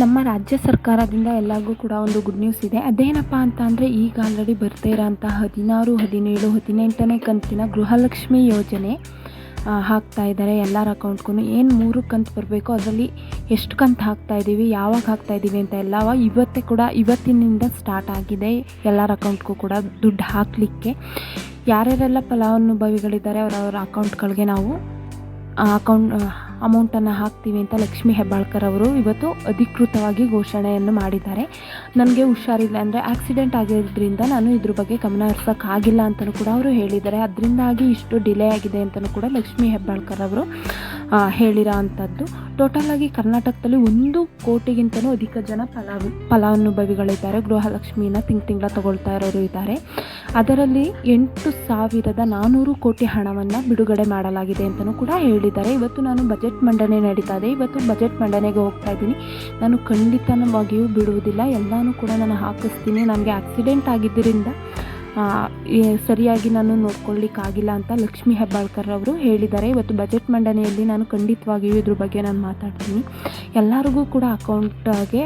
ನಮ್ಮ ರಾಜ್ಯ ಸರ್ಕಾರದಿಂದ ಎಲ್ಲರಿಗೂ ಕೂಡ ಒಂದು ಗುಡ್ ನ್ಯೂಸ್ ಇದೆ. ಅದೇನಪ್ಪ ಅಂತ ಅಂದರೆ ಈಗ ಆಲ್ರೆಡಿ ಬರ್ತಾ ಇರೋಂಥ ಹದಿನಾರು, ಹದಿನೇಳು, ಹದಿನೆಂಟನೇ ಕಂತಿನ ಗೃಹಲಕ್ಷ್ಮಿ ಯೋಜನೆ ಹಾಕ್ತಾ ಇದ್ದಾರೆ ಎಲ್ಲರ ಅಕೌಂಟ್ಗೂ ಏನು ಮೂರು ಕಂತು ಬರಬೇಕು ಅದರಲ್ಲಿ ಎಷ್ಟು ಕಂತು ಹಾಕ್ತಾ ಇದ್ದೀವಿ ಯಾವಾಗ ಹಾಕ್ತಾ ಇದ್ದೀವಿ ಅಂತ ಎಲ್ಲವ ಇವತ್ತೇ ಕೂಡ ಇವತ್ತಿನಿಂದ ಸ್ಟಾರ್ಟ್ ಆಗಿದೆ ಎಲ್ಲರ ಅಕೌಂಟ್ಗೂ ಕೂಡ ದುಡ್ಡು ಹಾಕಲಿಕ್ಕೆ. ಯಾರ್ಯಾರೆಲ್ಲ ಫಲಾನುಭವಿಗಳಿದ್ದಾರೆ ಅವರವರ ಅಕೌಂಟ್ಗಳಿಗೆ ನಾವು ಅಕೌಂಟ್ ಅಮೌಂಟನ್ನು ಹಾಕ್ತೀವಿ ಅಂತ ಲಕ್ಷ್ಮೀ ಹೆಬ್ಬಾಳ್ಕರ್ ಅವರು ಇವತ್ತು ಅಧಿಕೃತವಾಗಿ ಘೋಷಣೆಯನ್ನು ಮಾಡಿದ್ದಾರೆ. ನನಗೆ ಹುಷಾರಿಲ್ಲ ಅಂದರೆ ಆಕ್ಸಿಡೆಂಟ್ ಆಗಿರೋದ್ರಿಂದ ನಾನು ಇದ್ರ ಬಗ್ಗೆ ಗಮನ ಹರಿಸೋಕ್ಕಾಗಿಲ್ಲ ಅಂತಲೂ ಕೂಡ ಅವರು ಹೇಳಿದ್ದಾರೆ. ಅದರಿಂದಾಗಿ ಇಷ್ಟು ಡಿಲೇ ಆಗಿದೆ ಅಂತಲೂ ಕೂಡ ಲಕ್ಷ್ಮೀ ಹೆಬ್ಬಾಳ್ಕರ್ ಅವರು ಹೇಳಿರೋ ಅಂಥದ್ದು ಟೋಟಲಾಗಿ ಕರ್ನಾಟಕದಲ್ಲಿ ಒಂದು ಕೋಟಿಗಿಂತಲೂ ಅಧಿಕ ಜನ ಫಲಾನು ಫಲಾನುಭವಿಗಳಿದ್ದಾರೆ. ಗೃಹಲಕ್ಷ್ಮಿನ ತಿಂಗ್ ತಿಂಗಳ ತಗೊಳ್ತಾ ಇರೋರು ಇದ್ದಾರೆ. ಅದರಲ್ಲಿ ಎಂಟು ಸಾವಿರದ ನಾನ್ನೂರು ಕೋಟಿ ಹಣವನ್ನು ಬಿಡುಗಡೆ ಮಾಡಲಾಗಿದೆ ಅಂತಲೂ ಕೂಡ ಹೇಳಿದ್ದಾರೆ. ಇವತ್ತು ನಾನು ಬಜೆಟ್ ಮಂಡನೆ ನಡೀತಾ ಇದೆ. ಇವತ್ತು ಬಜೆಟ್ ಮಂಡನೆಗೆ ಹೋಗ್ತಾ ಇದ್ದೀನಿ. ನಾನು ಖಂಡಿತವಾಗಿಯೂ ಬಿಡುವುದಿಲ್ಲ. ಎಲ್ಲನೂ ಕೂಡ ನಾನು ಹಾಕಿಸ್ತೀನಿ. ನನಗೆ ಆಕ್ಸಿಡೆಂಟ್ ಆಗಿದ್ದರಿಂದ ಸರಿಯಾಗಿ ನಾನು ನೋಡ್ಕೊಳ್ಳಿಕ್ಕಾಗಿಲ್ಲ ಅಂತ ಲಕ್ಷ್ಮೀ ಹೆಬ್ಬಾಳ್ಕರ್ ಅವರು ಹೇಳಿದ್ದಾರೆ. ಇವತ್ತು ಬಜೆಟ್ ಮಂಡನೆಯಲ್ಲಿ ನಾನು ಖಂಡಿತವಾಗಿಯೂ ಇದ್ರ ಬಗ್ಗೆ ನಾನು ಮಾತಾಡ್ತೀನಿ. ಎಲ್ಲರಿಗೂ ಕೂಡ ಅಕೌಂಟ್ಗೆ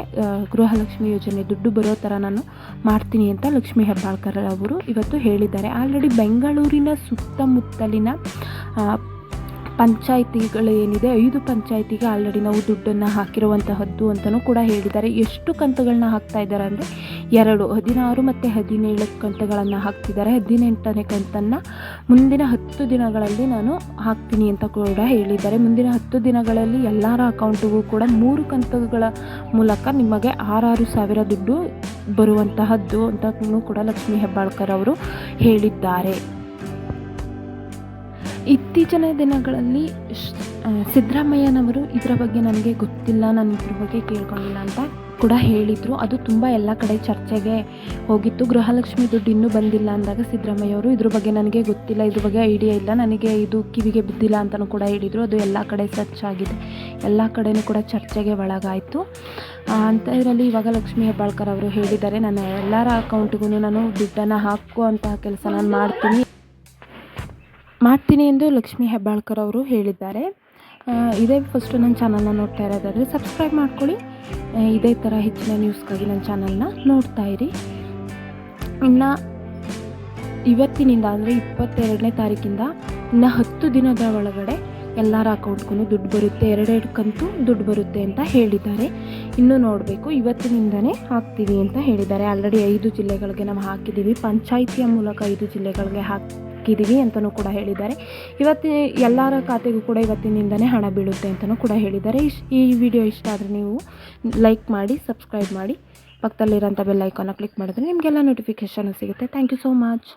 ಗೃಹಲಕ್ಷ್ಮಿ ಯೋಜನೆ ದುಡ್ಡು ಬರೋ ಥರ ನಾನು ಮಾಡ್ತೀನಿ ಅಂತ ಲಕ್ಷ್ಮೀ ಹೆಬ್ಬಾಳ್ಕರ್ ಅವರು ಇವತ್ತು ಹೇಳಿದ್ದಾರೆ. ಆಲ್ರೆಡಿ ಬೆಂಗಳೂರಿನ ಸುತ್ತಮುತ್ತಲಿನ ಪಂಚಾಯಿತಿಗಳು ಏನಿದೆ, ಐದು ಪಂಚಾಯಿತಿಗೆ ಆಲ್ರೆಡಿ ನಾವು ದುಡ್ಡನ್ನು ಹಾಕಿರುವಂತಹದ್ದು ಅಂತಲೂ ಕೂಡ ಹೇಳಿದ್ದಾರೆ. ಎಷ್ಟು ಕಂತುಗಳನ್ನ ಹಾಕ್ತಾ ಇದ್ದಾರೆ ಅಂದರೆ ಎರಡು, ಹದಿನಾರು ಮತ್ತು ಹದಿನೇಳು ಕಂತುಗಳನ್ನು ಹಾಕ್ತಿದ್ದಾರೆ. ಹದಿನೆಂಟನೇ ಕಂತನ್ನು ಮುಂದಿನ ಹತ್ತು ದಿನಗಳಲ್ಲಿ ನಾನು ಹಾಕ್ತೀನಿ ಅಂತ ಕೂಡ ಹೇಳಿದ್ದಾರೆ. ಮುಂದಿನ ಹತ್ತು ದಿನಗಳಲ್ಲಿ ಎಲ್ಲರ ಅಕೌಂಟಿಗೂ ಕೂಡ ಮೂರು ಕಂತುಗಳ ಮೂಲಕ ನಿಮಗೆ ಆರಾರು ಸಾವಿರ ದುಡ್ಡು ಬರುವಂತಹದ್ದು ಅಂತ ಕೂಡ ಲಕ್ಷ್ಮೀ ಹೆಬ್ಬಾಳ್ಕರ್ ಅವರು ಹೇಳಿದ್ದಾರೆ. ಇತ್ತೀಚಿನ ದಿನಗಳಲ್ಲಿ ಸಿದ್ದರಾಮಯ್ಯನವರು ಇದರ ಬಗ್ಗೆ ನನಗೆ ಗೊತ್ತಿಲ್ಲ, ನಾನು ಇದ್ರ ಬಗ್ಗೆ ಕೇಳ್ಕೊಂಡಿಲ್ಲ ಅಂತ ಕೂಡ ಹೇಳಿದರು. ಅದು ತುಂಬ ಎಲ್ಲ ಕಡೆ ಚರ್ಚೆಗೆ ಹೋಗಿತ್ತು. ಗೃಹಲಕ್ಷ್ಮಿ ದುಡ್ಡು ಇನ್ನೂ ಬಂದಿಲ್ಲ ಅಂದಾಗ ಸಿದ್ದರಾಮಯ್ಯವರು ಇದ್ರ ಬಗ್ಗೆ ನನಗೆ ಗೊತ್ತಿಲ್ಲ, ಇದ್ರ ಬಗ್ಗೆ ಐಡಿಯಾ ಇಲ್ಲ. ನನಗೆ ಇದು ಕಿವಿಗೆ ಬಿದ್ದಿಲ್ಲ ಅಂತಲೂ ಕೂಡ ಹೇಳಿದರು. ಅದು ಎಲ್ಲ ಕಡೆ ಸರ್ಚ್ ಆಗಿದೆ. ಎಲ್ಲ ಕಡೆನೂ ಕೂಡ ಚರ್ಚೆಗೆ ಒಳಗಾಯಿತು. ಅಂತ ಇದರಲ್ಲಿ ಇವಾಗ ಲಕ್ಷ್ಮಿ ಹೆಬ್ಬಾಳ್ಕರ್ ಅವರು ಹೇಳಿದ್ದಾರೆ, ನಾನು ಎಲ್ಲರ ಅಕೌಂಟ್ಗೂ ನಾನು ದುಡ್ಡನ್ನು ಹಾಕುವಂತಹ ಕೆಲಸ ನಾನು ಮಾಡ್ತೀನಿ. ಮಾಡ್ತೀನಿ ಎಂದು ಲಕ್ಷ್ಮೀ ಹೆಬ್ಬಾಳ್ಕರ್ ಅವರು ಹೇಳಿದ್ದಾರೆ. ಇದೇ ಫಸ್ಟು ನನ್ನ ಚಾನಲ್ನ ನೋಡ್ತಾ ಇರೋದಾದರೆ ಸಬ್ಸ್ಕ್ರೈಬ್ ಮಾಡ್ಕೊಳ್ಳಿ. ಇದೇ ಥರ ಹೆಚ್ಚಿನ ನ್ಯೂಸ್ಗಾಗಿ ನನ್ನ ಚಾನಲ್ನ ನೋಡ್ತಾ ಇರಿ. ಇನ್ನು ಇವತ್ತಿನಿಂದ ಅಂದರೆ ಇಪ್ಪತ್ತೆರಡನೇ ತಾರೀಕಿಂದ ಇನ್ನು ಹತ್ತು ದಿನದ ಒಳಗಡೆ ಎಲ್ಲರ ಅಕೌಂಟ್ಗೂ ದುಡ್ಡು ಬರುತ್ತೆ. ಎರಡೆರಡು ಕಂತು ದುಡ್ಡು ಬರುತ್ತೆ ಅಂತ ಹೇಳಿದ್ದಾರೆ. ಇನ್ನೂ ನೋಡಬೇಕು, ಇವತ್ತಿನಿಂದನೇ ಹಾಕ್ತೀವಿ ಅಂತ ಹೇಳಿದ್ದಾರೆ. ಆಲ್ರೆಡಿ ಐದು ಜಿಲ್ಲೆಗಳಿಗೆ ನಾವು ಹಾಕಿದ್ದೀವಿ. ಪಂಚಾಯಿತಿಯ ಮೂಲಕ ಐದು ಜಿಲ್ಲೆಗಳಿಗೆ ಹಾಕಿದ್ದೀವಿ ಅಂತಲೂ ಕೂಡ ಹೇಳಿದ್ದಾರೆ. ಇವತ್ತಿನ ಎಲ್ಲರ ಖಾತೆಗೂ ಕೂಡ ಇವತ್ತಿನಿಂದನೇ ಹಣ ಬೀಳುತ್ತೆ ಅಂತಲೂ ಕೂಡ ಹೇಳಿದ್ದಾರೆ. ಈ ವಿಡಿಯೋ ಇಷ್ಟ ಆದರೆ ನೀವು ಲೈಕ್ ಮಾಡಿ, ಸಬ್ಸ್ಕ್ರೈಬ್ ಮಾಡಿ. ಪಕ್ಕದಲ್ಲಿರೋಂಥ ಬೆಲ್ ಐಕಾನ ಕ್ಲಿಕ್ ಮಾಡಿದ್ರೆ ನಿಮಗೆಲ್ಲ ನೋಟಿಫಿಕೇಷನ್ ಸಿಗುತ್ತೆ. Thank you so much